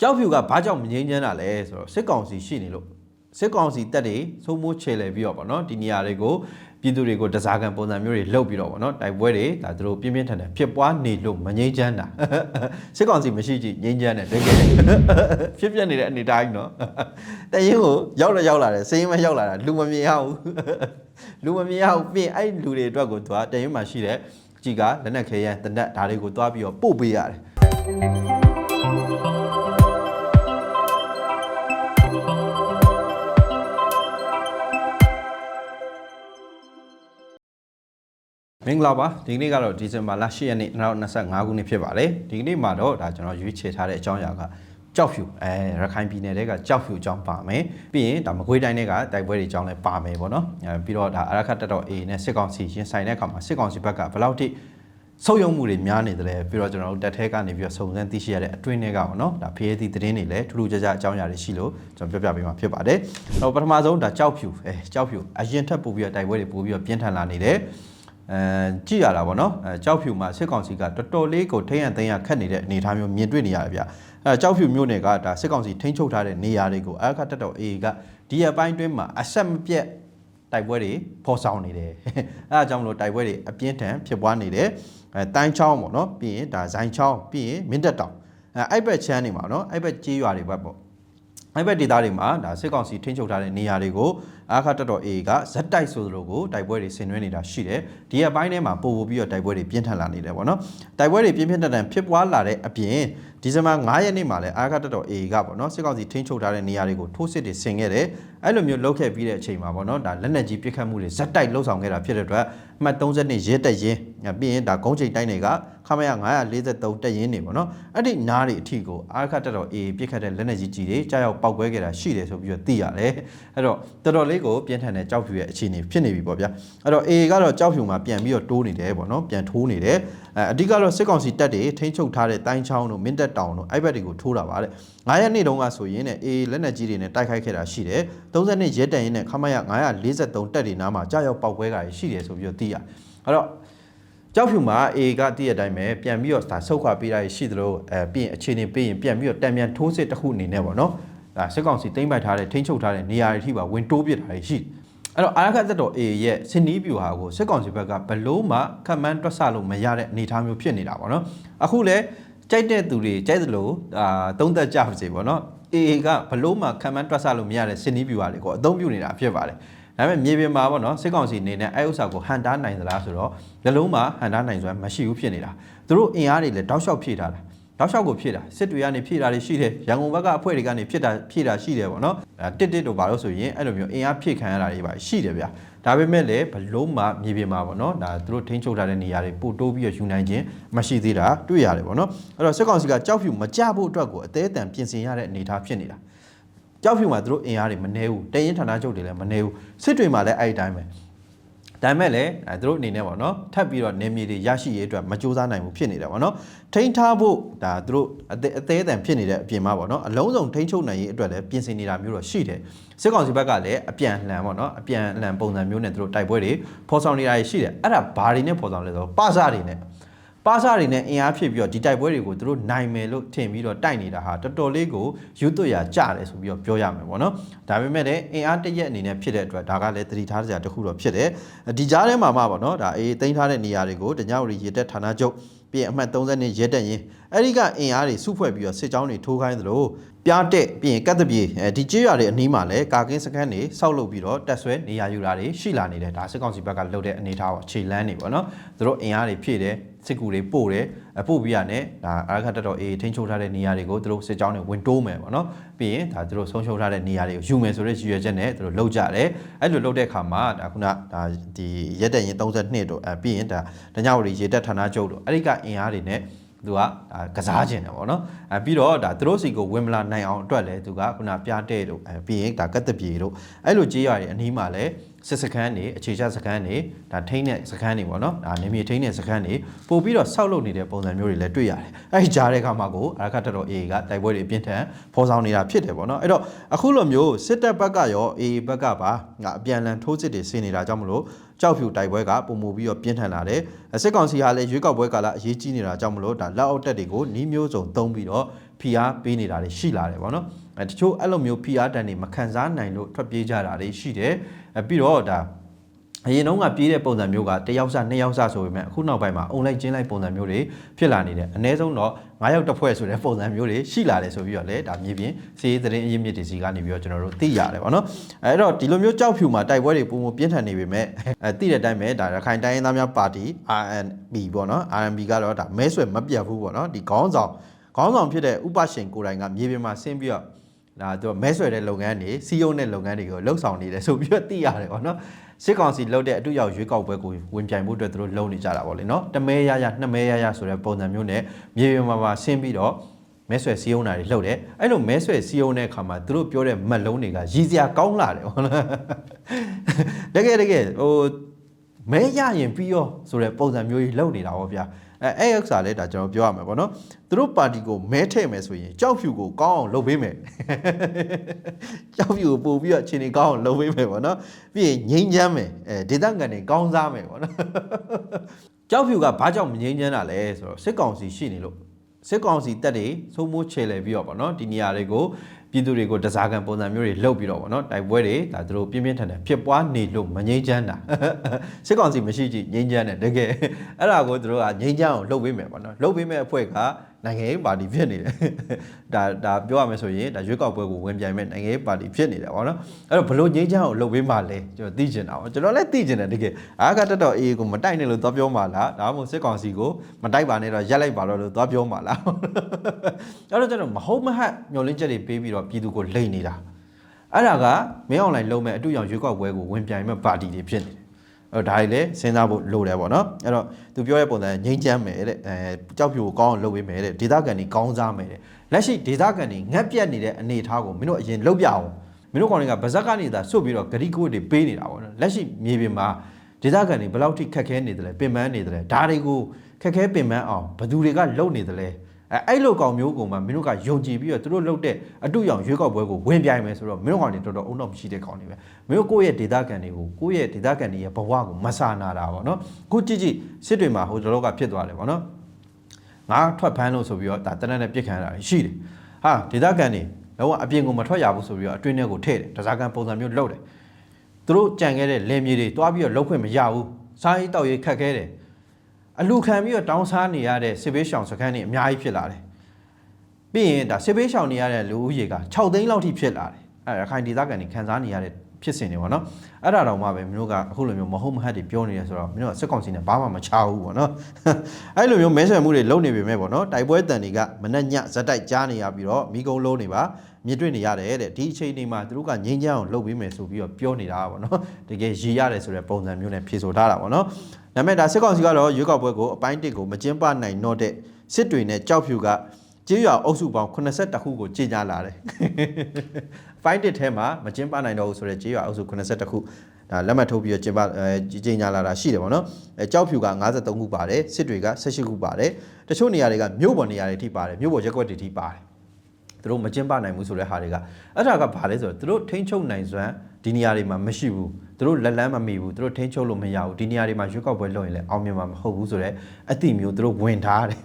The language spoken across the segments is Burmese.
ကြောက်ဖြူကဘာကြောင့်မငြိမ်းချမ်းတာလဲဆိုတော့စစ်ကောင်စီရှိနေလို့စစ်ကောင်စီတက်တွေသုံးမိုးချေလဲပြီးတော့ဗောနော်ဒီနေရာတွေကိုပြည်သူတွေကိုတစားကံပုံစံမျိုးတွေလှုပ်ပြီးတော့ဗောနော်တိုက်ပွဲတွေဒါသူတို့ပြင်းပြင်းထန်ထန်ဖြစ်ပွားနေလို့မငြိမ်းချမ်းတာစစ်ကောင်စီမရှိကြည့်ငြိမ်းချမ်းတယ်တကယ်ဖြစ်ပြနေတဲ့အနေတိုင်းနော်တရင်ကိုရောက်လာရောက်လာတယ်စိမ်းမရောက်လာတာလူမမြင်ရဘူးလူမမြင်ရဘူးပြင်အဲ့လူတွေအတွက်ကိုသူကတရင်မှာရှိတဲ့ကြီးကလက်နက်ခဲရန်တနက်ဒါတွေကိုတွားပြီးတော့ပို့ပေးရတယ် မင်္ဂလာပါဒီကနေ့ကတော့ဒီဇင်ဘာလ10ရက်နေ့2025ခုနှစ်ဖြစ်ပါတယ်ဒီကနေ့မှာတော့ဒါကျွန်တော်ရွေးချယ်ထားတဲ့အကြောင်းအရာကကြောက်ဖြူအဲရခိုင်ပြည်နယ်တဲကကြောက်ဖြူအကြောင်းပါမယ်ပြီးရင်ဒါမကွေးတိုင်းတွေကတိုက်ပွဲတွေအကြောင်းလည်းပါမယ်ပေါ့နော်အဲပြီးတော့ဒါအရခတ်တက်တော် A နဲ့စစ်ကောင်စီရင်ဆိုင်တဲ့အခါမှာစစ်ကောင်စီဘက်ကဘယ်လောက်ထိဆုပ်ယုံမှုတွေများနေတယ်လဲပြီးတော့ကျွန်တော်တို့တက်ထဲကနေပြီးတော့စုံစမ်းသိရှိရတဲ့အတွင်းတွေကပေါ့နော်ဒါဖေးသည့်သတင်းတွေလည်းထူးထူးခြားခြားအကြောင်းအရာတွေရှိလို့ကျွန်တော်ပြောပြပေးမှာဖြစ်ပါတယ်အဲ့တော့ပထမဆုံးဒါကြောက်ဖြူအဲကြောက်ဖြူအရင်ထပ်ပို့ပြီးတော့တိုက်ပွဲတွေပို့ပြီးတော့ပြင်းထန်လာနေတယ် အဲကြည့်ရတာပေါ့နော်အဲကြောက်ဖြူမှာစစ်ကောင်စီကတော်တော်လေးကိုထိမ့်ရသိမ်းရခတ်နေတဲ့အနေအထားမျိုးမြင်တွေ့နေရတယ်ဗျအဲကြောက်ဖြူမျိုးနယ်ကဒါစစ်ကောင်စီထိန်းချုပ်ထားတဲ့နေရာတွေကိုအာခတ်တက်တော် AA ကဒီအပိုင်းတွင်းမှာအဆက်မပြတ်တိုက်ပွဲတွေဖော်ဆောင်နေတယ်အဲအကြောင်းမလို့တိုက်ပွဲတွေအပြင်းထန်ဖြစ်ပွားနေတယ်အဲတိုင်းချောင်းပေါ့နော်ပြီးရင်ဒါဇိုင်းချောင်းပြီးရင်မင်းတက်တောင်အဲအဲ့ဘက်ချမ်းနေမှာနော်အဲ့ဘက်ကြေးရွာတွေဘက်ပေါ့ အဲ့ဘက်ဒေသတွေမှာဒါစစ်ကောင်စီထိန်းချုပ်ထားတဲ့နေရာတွေကိုအာခတ်တက်တော် AA ကဇက်တိုက်ဆိုသလိုကိုတိုက်ပွဲတွေဆင်နွှဲနေတာရှိတယ်ဒီအပိုင်းထဲမှာပို့ပို့ပြီးတော့တိုက်ပွဲတွေပြင်းထန်လာနေတယ်ပေါ့နော်တိုက်ပွဲတွေပြင်းပြင်းထန်ထန်ဖြစ်ပွားလာတဲ့အပြင်ဒီဇင်ဘာ9ရက်နေ့မှာလည်းအာခတ်တက်တော် AA ကပေါ့နော်စစ်ကောင်စီထိန်းချုပ်ထားတဲ့နေရာတွေကိုထိုးစစ်တွေဆင်ခဲ့တယ်အဲ့လိုမျိုးလုပ်ခဲ့ပြီးတဲ့အချိန်မှာပေါ့နော်ဒါလက်နက်ကြီးပစ်ခတ်မှုတွေဇက်တိုက်လှုပ်ဆောင်ခဲ့တာဖြစ်တဲ့အတွက်အမှတ်32ရဲတက်ရင်ပြီးရင်ဒါဂုံးချိန်တိုင်းတွေက ခမရ943တက်ရင်နေပေါ့နော်အဲ့ဒီနားတွေအထိကိုအာခတ်တက်တော် AA ပစ်ခတ်တဲ့လက်နက်ကြီးကြီးတွေကြားရောက်ပောက်ကွဲခဲ့တာရှိတယ်ဆိုပြီးတော့သိရတယ်အဲ့တော့တော်တော်လေးကိုပြင်းထန်တဲ့ကြောက်ဖြူရဲ့အခြေအနေဖြစ်နေပြီပေါ့ဗျာအဲ့တော့ AA ကတော့ကြောက်ဖြူမှာပြန်ပြီးတော့တိုးနေတယ်ပေါ့နော်ပြန်ထိုးနေတယ်အဲအဓိကတော့စစ်ကောင်စီတပ်တွေထိန်းချုပ်ထားတဲ့တိုင်းချောင်းတို့မင်းတပ်တောင်တို့အဲ့ဘက်တွေကိုထိုးတာပါတဲ့9ရက်နေ့တုန်းကဆိုရင်ね AA လက်နက်ကြီးတွေနဲ့တိုက်ခိုက်ခဲ့တာရှိတယ်32ရဲတန်ရင်နဲ့ခမရ943တက်တွေနားမှာကြားရောက်ပောက်ကွဲတာရှိတယ်ဆိုပြီးတော့သိရအဲ့တော့ ကြောက်ဖြူမှာ A ကတည့်ရတိုင်းပဲပြန်ပြီးတော့ဒါဆုတ်ခွာပေးတာရှိသလိုအဲပြီးရင်အခြေအနေပေးရင်ပြန်ပြီးတော့တံမြန်ထိုးစစ်တစ်ခုအနေနဲ့ပေါ့နော်ဒါစစ်ကောင်စီတိမ့်ပိုက်ထားတဲ့ထိန်းချုပ်ထားတဲ့နေရာတွေထိပါဝင်တိုးပစ်တာရှိအဲ့တော့အာရခတ်သက်တော် A ရဲ့စနီးပြူဟာကိုစစ်ကောင်စီဘက်ကဘလို့မှခက်မှန်းတွက်ဆလို့မရတဲ့အနေအထားမျိုးဖြစ်နေတာပေါ့နော်အခုလဲကြိုက်တဲ့သူတွေကြိုက်သလိုအာသုံးသက်ကြပါစေပေါ့နော် AA ကဘလို့မှခံမှန်းတွက်ဆလို့မရတဲ့စနီးပြူဟာတွေကိုအသုံးပြုနေတာဖြစ်ပါတယ် ဒါပေမဲ့မြေပြင်မှာပေါ့နော်စစ်ကောင်စီအနေနဲ့အဲဥစ္စာကိုဟန်တားနိုင်သလားဆိုတော့ဇလုံးမှာဟန်တားနိုင်စွမ်းမရှိဘူးဖြစ်နေတာသူတို့အင်အားတွေလည်းတောက်လျှောက်ဖြည့်ထားတာတောက်လျှောက်ကိုဖြည့်တာစစ်တွေကနေဖြည့်တာတွေရှိတယ်ရန်ကုန်ဘက်ကအဖွဲ့တွေကနေဖြည့်တာဖြည့်တာရှိတယ်ပေါ့နော်အဲတစ်တစ်တို့ဘာလို့ဆိုရင်အဲ့လိုမျိုးအင်အားဖြည့်ခံရတာတွေပါရှိတယ်ဗျာဒါပေမဲ့လည်းဘလုံးမှာမြေပြင်မှာပေါ့နော်ဒါသူတို့ထိန်းချုပ်ထားတဲ့နေရာတွေပို့တိုးပြီးတော့ယူနိုင်ခြင်းမရှိသေးတာတွေ့ရတယ်ပေါ့နော်အဲ့တော့စစ်ကောင်စီကကြောက်ဖြူမကြဖို့အတွက်ကိုအသေးအတန်ပြင်ဆင်ရတဲ့အနေအထားဖြစ်နေတာ ကြောက်ဖြူမှာသူတို့အင်အားတွေမနှဲဘူးတရင်ဌာနချုပ်တွေလည်းမနှဲဘူးစစ်တွေမှာလည်းအဲ့ဒီတိုင်းပဲဒါပေမဲ့လည်းအဲသူတို့အနေနဲ့ပေါ့နော်ထပ်ပြီးတော့နေမြေတွေရရှိရေးအတွက်မကြိုးစားနိုင်ဘူးဖြစ်နေတယ်ပေါ့နော်ထိန်းထားဖို့ဒါသူတို့အသေးအသေးအတန်ဖြစ်နေတဲ့အပြင်မှာပေါ့နော်အလုံးစုံထိန်းချုပ်နိုင်ရေးအတွက်လည်းပြင်ဆင်နေတာမျိုးတော့ရှိတယ်စစ်ကောင်စီဘက်ကလည်းအပြန်အလှန်ပေါ့နော်အပြန်အလှန်ပုံစံမျိုးနဲ့သူတို့တိုက်ပွဲတွေဖော်ဆောင်နေတာရှိတယ်အဲ့ဒါဘာတွေနဲ့ဖော်ဆောင်လဲဆိုတော့ပစတွေနဲ့ ပါစာတွေနဲ့အင်အားဖြစ်ပြီးတော့ဒီတိုက်ပွဲတွေကိုသူတို့နိုင်မယ်လို့ထင်ပြီးတော့တိုက်နေတာဟာတော်တော်လေးကိုယူသွရကြတယ်ဆိုပြီးတော့ပြောရမယ်ပေါ့နော်ဒါပေမဲ့လည်းအင်အားတရက်အနေနဲ့ဖြစ်တဲ့အတွက်ဒါကလည်းသတိထားစရာတစ်ခုတော့ဖြစ်တယ်ဒီကြားထဲမှာမှပေါ့နော်ဒါအေးတင်ထားတဲ့နေရာတွေကိုတညဝရီရေတက်ဌာနချုပ်ပြီးရင်အမှတ်30နဲ့ရဲတက်ရင်အဲ့ဒီကအင်အားတွေစုဖွဲ့ပြီးတော့စစ်ကြောင်းတွေထိုးခိုင်းသလိုပြားတက်ပြီးရင်ကတ်တပြေအဲဒီကြေးရွာတွေအနီးမှာလည်းကာကင်းစခန်းတွေစောက်လုပ်ပြီးတော့တက်ဆွဲနေရာယူတာတွေရှိလာနေတယ်ဒါစစ်ကောင်စီဘက်ကလုပ်တဲ့အနေအထားပေါ့ခြေလန်းနေပေါ့နော်သူတို့အင်အားတွေဖြည့်တယ် စစ်ကူတွေပို့တယ်အပို့ပြရနဲ့ဒါအာခတ်တက်တော်အေးထိန်းချုပ်ထားတဲ့နေရာတွေကိုသူတို့စစ်ကြောင်းတွေဝင်တိုးမယ်ပေါ့နော်ပြီးရင်ဒါသူတို့ဆုံးရှုံးထားတဲ့နေရာတွေကိုယူမယ်ဆိုတဲ့ရည်ရွယ်ချက်နဲ့သူတို့လှုပ်ကြတယ်အဲ့လိုလှုပ်တဲ့အခါမှာဒါခုနဒါဒီရက်တက်ရင်32တို့အဲပြီးရင်ဒါတညဝရီရေတက်ဌာနချုပ်တို့အဲ့ဒီကအင်အားတွေနဲ့သူကဒါကစားခြင်းတယ်ပေါ့နော်အဲပြီးတော့ဒါသူတို့စီကိုဝင်မလာနိုင်အောင်အတွက်လဲသူကခုနပြားတဲ့တို့အဲပြီးရင်ဒါကတ်တပြေတို့အဲ့လိုကြေးရွာတွေအနီးမှာလဲ စစ်စခန်းတွေအခြေချစခန်းတွေဒါထိန်းတဲ့စခန်းတွေပေါ့နော်ဒါနေမြေထိန်းတဲ့စခန်းတွေပို့ပြီးတော့ဆောက်လုပ်နေတဲ့ပုံစံမျိုးတွေလည်းတွေ့ရတယ်အဲ့ဒီကြားတဲ့အခါမှာကိုအရခတ်တော် AA ကတိုက်ပွဲတွေအပြင်းထန်ဖော်ဆောင်နေတာဖြစ်တယ်ပေါ့နော်အဲ့တော့အခုလိုမျိုးစစ်တပ်ဘက်ကရော AA ဘက်ကပါငါအပြန်အလှန်ထိုးစစ်တွေဆင်နေတာကြောင့်မလို့ကြောက်ဖြူတိုက်ပွဲကပုံမူပြီးတော့ပြင်းထန်လာတယ်စစ်ကောင်စီကလည်းရွေးကောက်ပွဲကာလအရေးကြီးနေတာကြောင့်မလို့ဒါလက်အောက်တက်တွေကိုနှီးမျိုးစုံသုံးပြီးတော့ ဖိအားပေးနေတာတွေရှိလာတယ်ပေါ့နော်အဲတချို့အဲ့လိုမျိုးဖိအားတန်တွေမခံစားနိုင်လို့ထွက်ပြေးကြတာတွေရှိတယ်အဲပြီးတော့ဒါအရင်တော့ကပြေးတဲ့ပုံစံမျိုးကတယောက်စနှစ်ယောက်စဆိုပေမဲ့အခုနောက်ပိုင်းမှာအုံလိုက်ကျင်းလိုက်ပုံစံမျိုးတွေဖြစ်လာနေတယ်အ ਨੇ ဆုံးတော့9ယောက်တစ်ဖွဲ့ဆိုတဲ့ပုံစံမျိုးတွေရှိလာတယ်ဆိုပြီးတော့လေဒါမြေပြင်စီးရေးသတင်းအရင်းမြစ်တွေစီကနေပြီးတော့ကျွန်တော်တို့သိရတယ်ပေါ့နော်အဲ့တော့ဒီလိုမျိုးကြောက်ဖြူမှာတိုက်ပွဲတွေပုံပုံပြင်းထန်နေပေမဲ့အဲသိတဲ့အတိုင်းပဲဒါရခိုင်တိုင်းရင်းသားများပါတီ RNB ပေါ့နော် RNB ကတော့ဒါမဲဆွယ်မပြတ်ဘူးပေါ့နော်ဒီခေါင်းဆောင် ခေါင်းဆောင်ဖြစ်တဲ့ဥပရှင်ကိုယ်တိုင်ကမြေပြင်မှာဆင်းပြီးတော့ဒါသူမဲဆွယ်တဲ့လုပ်ငန်းတွေစီယုံတဲ့လုပ်ငန်းတွေကိုလှုပ်ဆောင်နေတယ်ဆိုပြီးတော့သိရတယ်ပေါ့နော်စစ်ကောင်စီလှုပ်တဲ့အတူရောက်ရွေးကောက်ပွဲကိုဝင်ပြိုင်ဖို့အတွက်သူတို့လုပ်နေကြတာပေါ့လေနော်တမဲရရနှစ်မဲရရဆိုတဲ့ပုံစံမျိုးနဲ့မြေပြင်မှာပါဆင်းပြီးတော့မဲဆွယ်စီယုံတာတွေလှုပ်တယ်အဲ့လိုမဲဆွယ်စီယုံတဲ့အခါမှာသူတို့ပြောတဲ့မက်လုံးတွေကရည်စရာကောင်းလာတယ်ပေါ့နော်တကယ်တကယ်ဟိုမဲရရင်ပြီးရောဆိုတဲ့ပုံစံမျိုးကြီးလုပ်နေတာပေါ့ဗျာ အဲအဲ့ဥစ္စာလည်းဒါကျွန်တော်ပြောရမှာပေါ့နော်သူတို့ပါတီကိုမဲထည့်မယ်ဆိုရင်ကြောက်ဖြူကိုကောင်းအောင်လုပ်ပေးမယ်ကြောက်ဖြူကိုပို့ပြီးတော့အချိန်ကြီးကောင်းအောင်လုပ်ပေးမယ်ပေါ့နော်ပြီးရင်ငိမ့်ချမ်းမယ်အဲဒေသခံတွေကောင်းစားမယ်ပေါ့နော်ကြောက်ဖြူကဘာကြောင့်မငိမ့်ချမ်းတာလဲဆိုတော့စစ်ကောင်စီရှိနေလို့စစ်ကောင်စီတက်တွေသုံးမိုးချေလဲပြီးတော့ပေါ့နော်ဒီနေရာတွေကို ပြည်သူတွေကိုတစားကံပုံစံမျိုးတွေလှုပ်ပြီးတော့ပေါ့နော်တိုက်ပွဲတွေဒါသူတို့ပြင်းပြင်းထန်ထန်ဖြစ်ပွားနေလို့မငိမ့်ချမ်းတာစစ်ကောင်စီမရှိကြည့်ငိမ့်ချမ်းတယ်တကယ်အဲ့ဒါကိုသူတို့ကငိမ့်ချမ်းအောင်လှုပ်ပေးမယ်ပေါ့နော်လှုပ်ပေးမဲ့အဖွဲ့က နိုင်ငံရေးပါတီဖြစ်နေတယ်ဒါဒါပြောရမယ်ဆိုရင်ဒါရွေးကောက်ပွဲကိုဝင်ပြိုင်မဲ့နိုင်ငံရေးပါတီဖြစ်နေတယ်ပေါ့နော်အဲ့တော့ဘလို့ငိမ့်ချမ်းအောင်လှုပ်ပေးမှလဲကျွန်တော်သိချင်တာပေါ့ကျွန်တော်လည်းသိချင်တယ်တကယ်အားကတက်တော့အေးကိုမတိုက်နဲ့လို့သွားပြောမှလားဒါမှမဟုတ်စစ်ကောင်စီကိုမတိုက်ပါနဲ့တော့ရက်လိုက်ပါတော့လို့သွားပြောမှလားအဲ့တော့ကျွန်တော်မဟုတ်မဟတ်ညှော်လင်းချက်တွေပေးပြီးတော့ပြည်သူကိုလိန်နေတာအဲ့ဒါကမင်းအွန်လိုင်းလုံးမဲ့အတူရောင်ရွေးကောက်ပွဲကိုဝင်ပြိုင်မဲ့ပါတီတွေဖြစ်နေတယ် အဲ့တော့ဒါတွေလည်းစဉ်းစားဖို့လိုတယ်ပေါ့နော်အဲ့တော့သူပြောတဲ့ပုံစံငိမ့်ချမ်းမယ်တဲ့အဲကြောက်ဖြူကိုကောင်းအောင်လုပ်ပေးမယ်တဲ့ဒေသခံတွေကောင်းစားမယ်တဲ့လက်ရှိဒေသခံတွေငက်ပြက်နေတဲ့အနေအထားကိုမင်းတို့အရင်လုပ်ပြအောင်မင်းတို့ကောင်တွေကဗဇက်ကနေသာစွတ်ပြီးတော့ဂရိကိုတွေပေးနေတာပေါ့နော်လက်ရှိမြေပြင်မှာဒေသခံတွေဘယ်လောက်ထိခက်ခဲနေတယ်လဲပင်ပန်းနေတယ်လဲဒါတွေကိုခက်ခဲပင်ပန်းအောင်ဘယ်သူတွေကလုပ်နေတယ်လဲ အဲအဲ့လိုကောင်မျိုးကိုမှမင်းတို့ကယုံကြည်ပြီးတော့သူတို့လုပ်တဲ့အတူရောင်ရွေးကောက်ပွဲကိုဝင်ပြိုင်မယ်ဆိုတော့မင်းတို့ကောင်တွေတော်တော်အုံတော့မရှိတဲ့ကောင်တွေပဲမင်းတို့ကိုယ့်ရဲ့ဒေသခံတွေကိုကိုယ့်ရဲ့ဒေသခံတွေရဲ့ဘဝကိုမဆာနာတာပေါ့နော်ခုကြည့်ကြည့်စစ်တွေမှာဟိုတော်တော်ကဖြစ်သွားတယ်ပေါ့နော်ငါထွက်ဖမ်းလို့ဆိုပြီးတော့ဒါတနက်နဲ့ပြစ်ခံရတာရှိတယ်ဟာဒေသခံတွေလုံးဝအပြင်ကိုမထွက်ရဘူးဆိုပြီးတော့အတွင်းထဲကိုထည့်တယ်တစားကန်ပုံစံမျိုးလုပ်တယ်သူတို့ကြံခဲ့တဲ့လယ်မြေတွေတွားပြီးတော့လှုပ်ခွင့်မရဘူးစားရေးတောက်ရေးခက်ခဲတယ် အလူခံပြီးတော့တောင်းစားနေရတဲ့စစ်ဘေးရှောင်စခန်းတွေအများကြီးဖြစ်လာတယ်ပြီးရင်ဒါစစ်ဘေးရှောင်နေရတဲ့လူဦးရေက6သိန်းလောက်ထိဖြစ်လာတယ်အဲရခိုင်ဒေသခံတွေခံစားနေရတဲ့ဖြစ်စဉ်တွေပေါ့နော်အဲ့ဒါတော့မှပဲမင်းတို့ကအခုလိုမျိုးမဟုတ်မဟတ်တွေပြောနေရဆိုတော့မင်းတို့ကစစ်ကောင်စီနဲ့ဘာမှမချဘူးပေါ့နော်အဲ့လိုမျိုးမဲဆွယ်မှုတွေလုပ်နေပေမဲ့ပေါ့နော်တိုက်ပွဲတန်တွေကမနဲ့ညဇက်တိုက်ကြားနေရပြီးတော့မိကုံလုံးနေပါမြစ်တွေ့နေရတယ်တဲ့ဒီအချိန်ဒီမှာသူတို့ကငိမ့်ချမ်းအောင်လုပ်ပေးမယ်ဆိုပြီးတော့ပြောနေတာပေါ့နော်တကယ်ရည်ရတယ်ဆိုတဲ့ပုံစံမျိုးနဲ့ဖြေဆိုထားတာပေါ့နော် ဒါပေမဲ့ဒါစစ်ကောင်စီကတော့ရွေးကောက်ပွဲကိုအပိုင်းတစ်ကိုမကျင်းပနိုင်တော့တဲ့စစ်တွေနဲ့ကြောက်ဖြူကကျေးရွာအုပ်စုပေါင်း82ခုကိုကြီးညာလာတယ်။ fight တစ်ထဲမှာမကျင်းပနိုင်တော့ဘူးဆိုတော့ကျေးရွာအုပ်စု82ခုဒါလက်မှတ်ထုတ်ပြီးတော့ကျင်းပအဲကြီးညာလာတာရှိတယ်ပေါ့နော်။အဲကြောက်ဖြူက53ခုပါတယ်စစ်တွေက18ခုပါတယ်တချို့နေရာတွေကမြို့ပေါ်နေရာတွေထိပါတယ်မြို့ပေါ်ရက်ကွက်တွေထိပါတယ်။ သူတို့မကျင်းပနိုင်ဘူးဆိုတဲ့ဟာတွေကအဲ့ဒါကဘာလဲဆိုတော့သူတို့ထိန်းချုပ်နိုင်စွမ်းဒီနေရာတွေမှာမရှိဘူးသူတို့လက်လန်းမမီဘူးသူတို့ထိန်းချုပ်လို့မရဘူးဒီနေရာတွေမှာရွေးကောက်ပွဲလုပ်ရင်လည်းအောင်မြင်မှာမဟုတ်ဘူးဆိုတော့အတိမျိုးသူတို့ဝင်ထားတယ်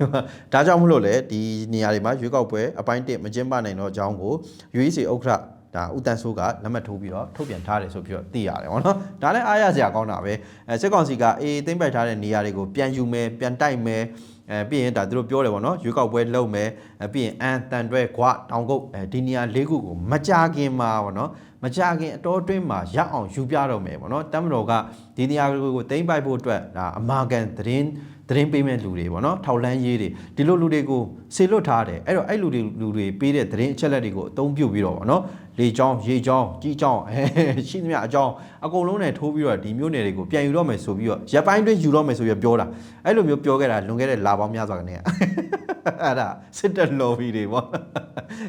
ဒါကြောင့်မလို့လေဒီနေရာတွေမှာရွေးကောက်ပွဲအပိုင်းတစ်မကျင်းပနိုင်တော့အကြောင်းကို UEC ဥက္ကဋ္ဌဒါဦးတန်းစိုးကလက်မှတ်ထိုးပြီးတော့ထုတ်ပြန်ထားတယ်ဆိုပြီးတော့သိရတယ်ဗောနော်ဒါလည်းအားရစရာကောင်းတာပဲအဲစစ်ကောင်စီကအေးသိမ့်ပိုက်ထားတဲ့နေရာတွေကိုပြန်ယူမယ်ပြန်တိုက်မယ်အဲပြီးရင်ဒါသူတို့ပြောတယ်ဗောနော်ရွေးကောက်ပွဲလုပ်မယ်အဲ ပြီးရင်အန်တန်တွဲခွတောင်ကုတ်အဲဒီနေရာ၄ခုကိုမကြခင်မှာဗောနော်မကြခင်အတော်အတွင်းမှာရအောင်ယူပြတော့မယ်ဗောနော်တမ်မတော်ကဒီနေရာကိုသိမ့်ပိုက်ဖို့အတွက်ဒါအမာကန်သတင်းသတင်းပေးမဲ့လူတွေပေါ့နော်ထောက်လန်းရေးတွေဒီလိုလူတွေကိုဆေလွတ်ထားတယ်အဲ့တော့အဲ့လူတွေလူတွေပေးတဲ့သတင်းအချက်လက်တွေကိုအသုံးပြုပြီးတော့ပေါ့နော်လေချောင်းရေချောင်းကြီးချောင်းအဲရှိသမျှအကြောင်းအကုန်လုံးနဲ့ထိုးပြီးတော့ဒီမျိုးနယ်တွေကိုပြန်ယူတော့မယ်ဆိုပြီးတော့ရပ်ပိုင်းတွင်းယူတော့မယ်ဆိုပြီးပြောတာအဲ့လိုမျိုးပြောခဲ့တာလွန်ခဲ့တဲ့လာပေါင်းများစွာကနေအဲ့ဒါစစ်တပ် lobby တွေပေါ့